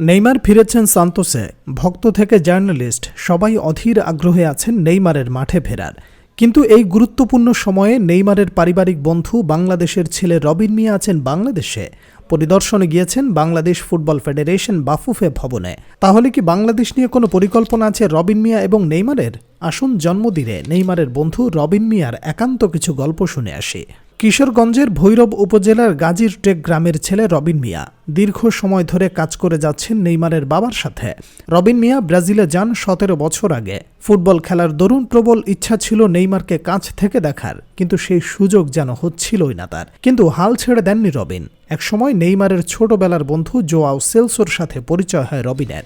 Neymar ফিরেছেন সান্তোসে। ভক্ত থেকে জার্নালিস্ট, সবাই অধীর আগ্রহে আছেন নেইমারের মাঠে ফেরার। কিন্তু এই গুরুত্বপূর্ণ সময়ে নেইমারের পারিবারিক বন্ধু, বাংলাদেশের ছেলে রবিন মিয়া আছেন বাংলাদেশে। পরিদর্শনে গিয়েছেন বাংলাদেশ ফুটবল ফেডারেশন বাফুফে ভবনে। তাহলে কি বাংলাদেশ নিয়ে কোনো পরিকল্পনা আছে রবিন মিয়া এবং নেইমারের? আসুন জন্মদিনে নেইমারের বন্ধু রবিন মিয়ার একান্ত কিছু গল্প শুনে আসি। কিশোরগঞ্জের ভৈরব উপজেলার গাজীর টেক গ্রামের ছেলে রবিন মিয়া। দীর্ঘ সময় ধরে কাজ করে যাচ্ছেন নেইমারের বাবার সাথে। রবিন মিয়া ব্রাজিলে যান সতেরো বছর আগে। ফুটবল খেলার দরুন প্রবল ইচ্ছা ছিল নেইমারকে কাছ থেকে দেখার, কিন্তু সেই সুযোগ যেন হচ্ছিলই না তার। কিন্তু হাল ছেড়ে দেননি রবিন। একসময় নেইমারের ছোটবেলার বন্ধু জোয়াও সেলসোর সাথে পরিচয় হয় রবিনের।